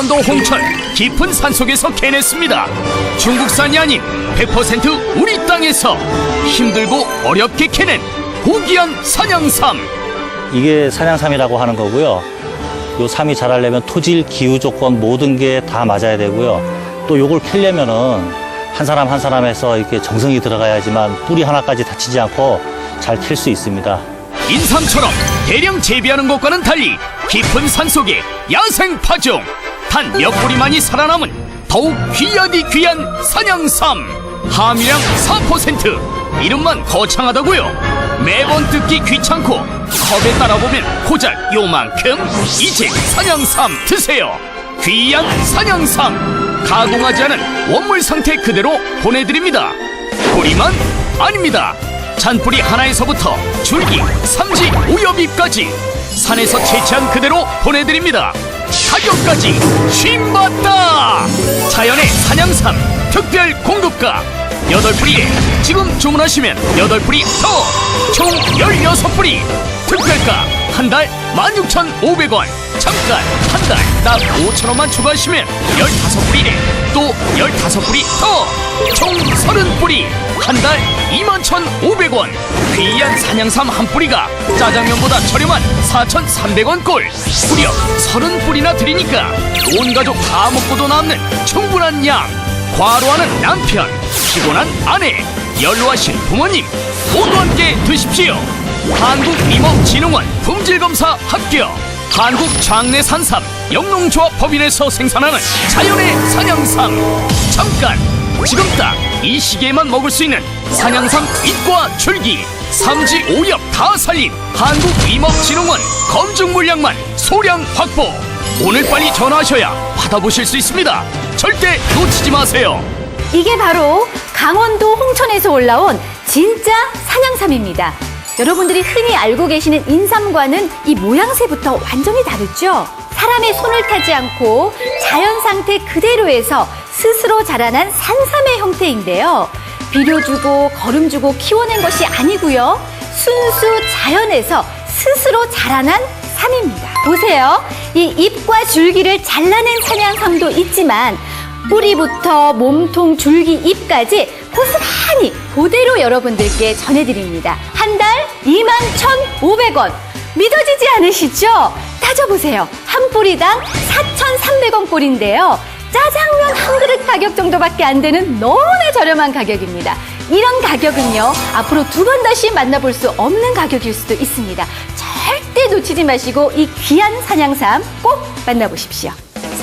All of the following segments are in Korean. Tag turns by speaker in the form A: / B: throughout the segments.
A: 강원도 홍천 깊은 산속에서 캐냈습니다. 중국산이 아닌 100% 우리 땅에서 힘들고 어렵게 캐낸 고귀한 산양삼.
B: 이게 산양삼이라고 하는 거고요. 요 삼이 자라려면 토질, 기후 조건 모든 게 다 맞아야 되고요. 또 요걸 캐려면은 한 사람 한 사람에서 이렇게 정성이 들어가야지만 뿌리 하나까지 다치지 않고 잘 캘 수 있습니다.
A: 인삼처럼 대량 재배하는 것과는 달리 깊은 산속에 야생 파종 단 몇 뿌리만이 살아남은 더욱 귀하디 귀한 산양삼. 함유량 4% 이름만 거창하다고요. 매번 뜯기 귀찮고 컵에 따라보면 고작 요만큼. 이제 산양삼 드세요. 귀한 산양삼. 가공하지 않은 원물 상태 그대로 보내드립니다. 뿌리만 아닙니다. 잔뿌리 하나에서부터 줄기, 삼지, 오엽잎까지 산에서 채취한 그대로 보내드립니다. 가격까지 쉼받다! 자연의 산양삼 특별 공급가 8뿌리에 지금 주문하시면 8뿌리 더! 총 16뿌리! 특별가 한 달 16,500원. 잠깐 한 달 딱 5,000원만 추가하시면 15뿌리에 또 15뿌리 더! 총 30뿌리. 한 달 21,500원. 귀한 산양삼 한 뿌리가 짜장면보다 저렴한 4,300원 꼴. 무려 30뿌리나 드리니까 온 가족 다 먹고도 남는 충분한 양. 과로하는 남편 피곤한 아내 연로하신 부모님 모두 함께 드십시오 한국임업진흥원 품질검사 합격. 한국 장내산삼 영농조합 법인에서 생산하는 자연의 산양삼. 잠깐 지금 딱 이 시기에만 먹을 수 있는 산양삼 잎과 줄기. 삼지 오엽 다 살린 한국임업진흥원 검증 물량만 소량 확보. 오늘 빨리 전화하셔야 받아보실 수 있습니다. 절대 놓치지 마세요.
C: 이게 바로 강원도 홍천에서 올라온 진짜 산양삼입니다. 여러분들이 흔히 알고 계시는 인삼과는 이 모양새부터 완전히 다르죠? 사람의 손을 타지 않고 자연 상태 그대로에서 스스로 자라난 산삼의 형태인데요. 비료 주고 거름 주고 키워낸 것이 아니고요. 순수 자연에서 스스로 자라난 삼입니다. 보세요. 이 잎과 줄기를 잘라낸 산양삼도 있지만 뿌리부터 몸통, 줄기, 잎까지 고스란히 그대로 여러분들께 전해드립니다. 한 달 21,500원. 믿어지지 않으시죠? 따져보세요. 한 뿌리당 4,300원 꼴인데요. 짜장면 한 그릇 가격 정도밖에 안 되는 너무나 저렴한 가격입니다. 이런 가격은요, 앞으로 두 번 다시 만나볼 수 없는 가격일 수도 있습니다. 절대 놓치지 마시고 이 귀한 산양삼 꼭 만나보십시오.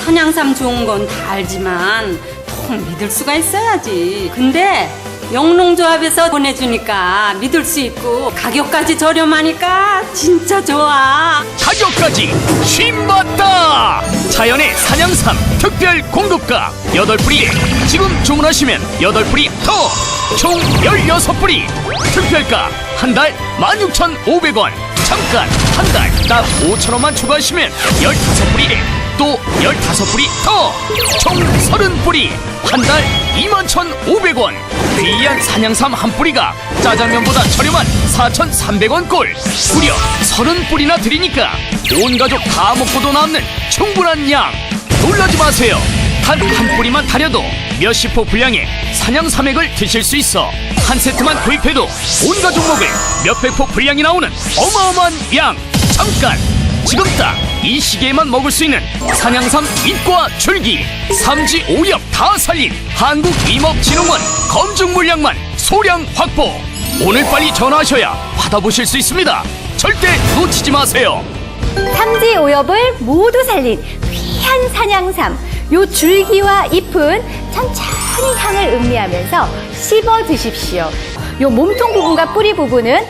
D: 산양삼 좋은 건 다 알지만 통 믿을 수가 있어야지. 근데 영농조합에서 보내주니까 믿을 수 있고 가격까지 저렴하니까 진짜 좋아.
A: 가격까지 쉼받다! 자연의 산양삼 특별 공급가 8뿌리에 지금 주문하시면 8뿌리 더. 총 16뿌리. 특별가 한 달 16,500원 잠깐! 한 달! 딱 5,000원만 추가하시면 15뿌리에 또 15뿌리 더! 총 30뿌리! 한 달 21,500원! 귀한 산양삼 한 뿌리가 짜장면보다 저렴한 4,300원 꼴! 무려 30뿌리나 드리니까 온 가족 다 먹고도 남는 충분한 양! 놀라지 마세요! 단 한 뿌리만 타려도 몇십 포 분량의 산양 삼액을 드실 수 있어. 한 세트만 구입해도 온 가족 먹을 몇백 포 분량이 나오는 어마어마한 양. 잠깐! 지금 딱 이 시기에만 먹을 수 있는 산양삼 잎과 줄기. 삼지 오엽 다 살린 한국임업진흥원 검증 물량만 소량 확보. 오늘 빨리 전화하셔야 받아보실 수 있습니다. 절대 놓치지 마세요.
C: 삼지 오엽을 모두 살린 귀한 산양삼. 요 줄기와 잎은 천천히 향을 음미하면서 씹어 드십시오. 요 몸통 부분과 뿌리 부분은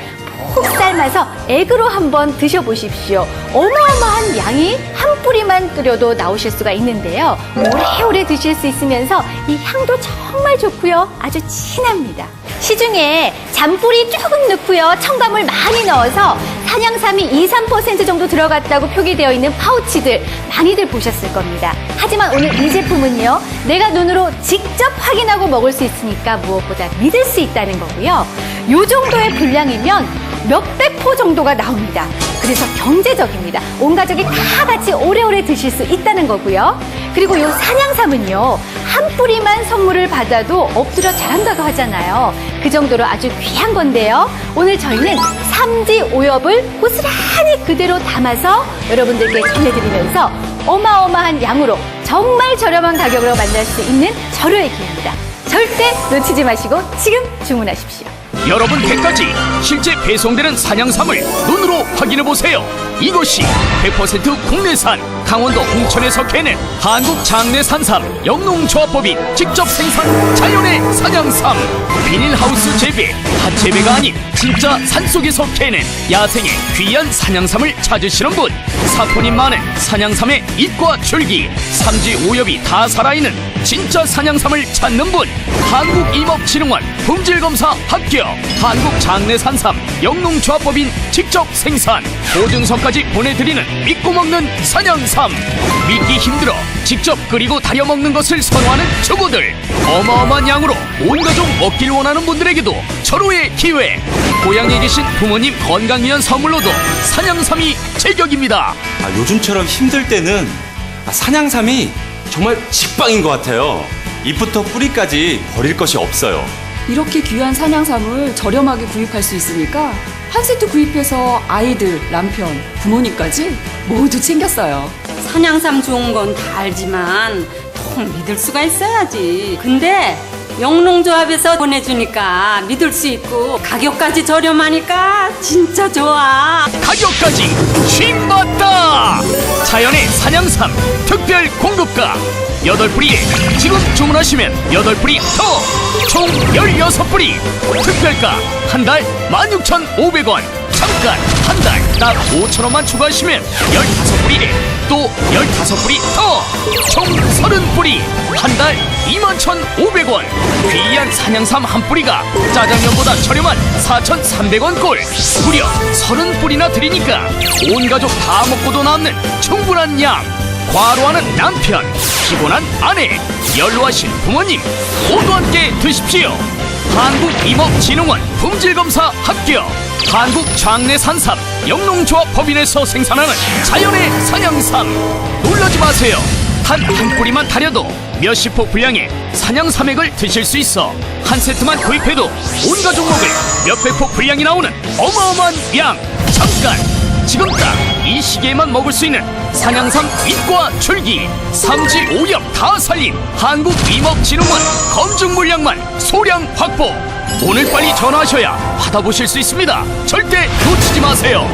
C: 푹 삶아서 액으로 한번 드셔보십시오. 어마어마한 양이 한 뿌리만 끓여도 나오실 수가 있는데요. 오래오래 드실 수 있으면서 이 향도 정말 좋고요. 아주 진합니다. 시중에 잔뿌리 조금 넣고요. 첨가물 많이 넣어서 산양삼이 2, 3% 정도 들어갔다고 표기되어 있는 파우치들 많이들 보셨을 겁니다. 하지만 오늘 이 제품은요. 내가 눈으로 직접 확인하고 먹을 수 있으니까 무엇보다 믿을 수 있다는 거고요. 요 정도의 분량이면 몇백 포 정도가 나옵니다. 그래서 경제적입니다. 온 가족이 다 같이 오래오래 드실 수 있다는 거고요. 그리고 요 산양삼은요, 한 뿌리만 선물을 받아도 엎드려 자란다고 하잖아요. 그 정도로 아주 귀한 건데요. 오늘 저희는 삼지 오엽을 고스란히 그대로 담아서 여러분들께 전해드리면서 어마어마한 양으로 정말 저렴한 가격으로 만날 수 있는 절호의 기회입니다. 절대 놓치지 마시고 지금 주문하십시오.
A: 여러분 댁까지 실제 배송되는 산양삼을 눈으로 확인해 보세요. 이것이 100% 국내산 강원도 홍천에서 캐낸 한국 장내 산삼 영농조합법인 직접 생산 자연의 산양삼. 비닐하우스 재배 핫 재배가 아닌 진짜 산속에서 캐낸 야생의 귀한 산양삼을 찾으시는 분. 사포닌 많은 산양삼의 잎과 줄기. 삼지 오엽이 다 살아있는 진짜 산양삼을 찾는 분. 한국임업진흥원 품질검사 합격. 한국장내산삼 영농조합법인 직접 생산. 보증서까지 보내드리는 믿고 먹는 산양삼. 믿기 힘들어 직접 끓이고 다려 먹는 것을 선호하는 주부들 어마어마한 양으로 온 가족 먹길 원하는 분들에게도 절호의 기회 고향에 계신 부모님 건강 위한 선물로도 산양삼이 제격입니다
E: 아, 요즘처럼 힘들 때는 아, 산양삼이 정말 직방인 것 같아요. 잎부터 뿌리까지 버릴 것이 없어요.
F: 이렇게 귀한 산양삼을 저렴하게 구입할 수 있으니까 한 세트 구입해서 아이들, 남편, 부모님까지 모두 챙겼어요.
D: 산양삼 좋은 건 다 알지만 통 믿을 수가 있어야지. 근데 영농조합에서 보내주니까 믿을 수 있고 가격까지 저렴하니까 진짜 좋아.
A: 가격까지 쉰받다! 자연의 산양삼 특별 공급가. 8뿌리에 지금 주문하시면 8뿌리 더총 16뿌리! 특별가 한달 16,500원! 잠깐 한 달딱 5,000원만 추가하시면 15뿌리에 또 15뿌리 더총 30뿌리 한 달 21,500원. 귀한 산양삼 한 뿌리가 짜장면보다 저렴한 4,300원 꼴. 무려 30뿌리나 드리니까 온 가족 다 먹고도 남는 충분한 양. 과로하는 남편 피곤한 아내 연로하신 부모님 모두 함께 드십시오. 한국임업진흥원 품질검사 합격. 한국장내산삼 영농조합 법인에서 생산하는 자연의 산양삼. 놀라지 마세요 단 한 뿌리만 타려도 몇십 포 분량의 산양 삼액을 드실 수 있어. 한 세트만 구입해도 온 가족 먹을 몇백 포 분량이 나오는 어마어마한 양. 잠깐! 지금 딱 이 시기에만 먹을 수 있는 산양삼 잎과 줄기. 삼지 오엽 다 살린 한국임업진흥원 검증 물량만 소량 확보. 오늘 빨리 전화하셔야 받아보실 수 있습니다. 절대 놓치지 마세요